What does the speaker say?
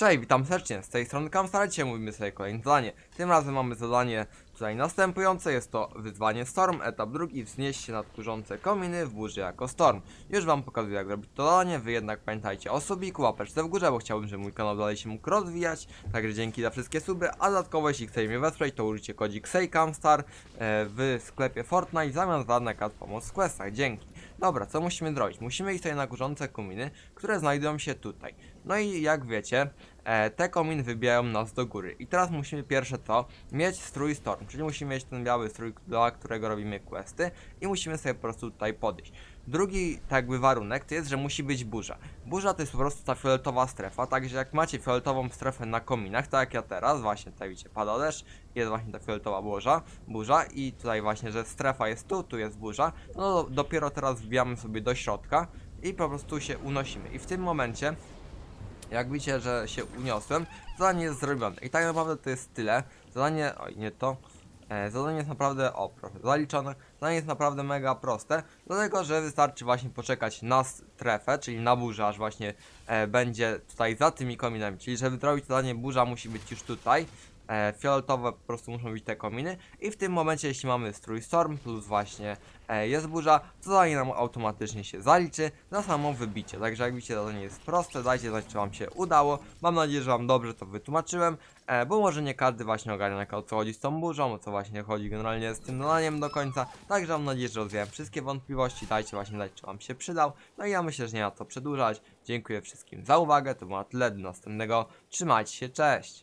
Cześć, witam serdecznie, z tej strony Kamstar, dzisiaj mówimy sobie kolejne zadanie. Tym razem mamy zadanie tutaj następujące, jest to wyzwanie Storm, etap drugi, wznieść się nad kurzące kominy w burzy jako Storm. Już wam pokazuję jak robić to zadanie, wy jednak pamiętajcie o subiku, łapeczce w górze, bo chciałbym, żeby mój kanał dalej się mógł rozwijać, także dzięki za wszystkie suby, a dodatkowo jeśli chcecie mnie wesprzeć, to użyjcie kodzik SEJKAMSTAR e, w sklepie Fortnite w zamian za nakaz pomoc w questach, dzięki. Dobra, co musimy zrobić? Musimy iść sobie na górzące kominy, które znajdują się tutaj. No i jak wiecie, e, te kominy wybijają nas do góry. I teraz musimy pierwsze co? Mieć strój Storm, czyli musimy mieć ten biały strój, dla którego robimy questy i musimy sobie po prostu tutaj podejść. Drugi tak jakby warunek to jest, że musi być burza. Burza to jest po prostu ta fioletowa strefa, także jak macie fioletową strefę na kominach, tak jak ja teraz, właśnie tutaj widzicie, pada deszcz, jest właśnie ta fioletowa burza, burza i tutaj właśnie, że strefa jest tu, tu jest burza, no do, dopiero teraz wbijamy sobie do środka i po prostu się unosimy. I w tym momencie jak widzicie, że się uniosłem, zadanie jest zrobione. I tak naprawdę to jest tyle. Zadanie, oj nie to. E, zadanie jest naprawdę, o proszę, zaliczone. Zadanie jest naprawdę mega proste, dlatego że wystarczy właśnie poczekać na strefę, czyli na burzę, aż właśnie e, będzie tutaj za tymi kominami. Czyli żeby zrobić zadanie, burza musi być już tutaj. E, fioletowe po prostu muszą być te kominy i w tym momencie jeśli mamy strój storm plus właśnie e, jest burza, to zadanie nam automatycznie się zaliczy na samo wybicie. Także jak widzicie zadanie jest proste, dajcie znać czy wam się udało. Mam nadzieję, że wam dobrze to wytłumaczyłem, e, bo może nie każdy właśnie ogarnia o co chodzi z tą burzą, o co właśnie chodzi generalnie z tym zadaniem do końca. Także mam nadzieję, że rozwiałem wszystkie wątpliwości, dajcie właśnie znać czy wam się przydał. No i ja myślę, że nie ma co przedłużać. Dziękuję wszystkim za uwagę, to było na tyle, do następnego. Trzymajcie się, cześć!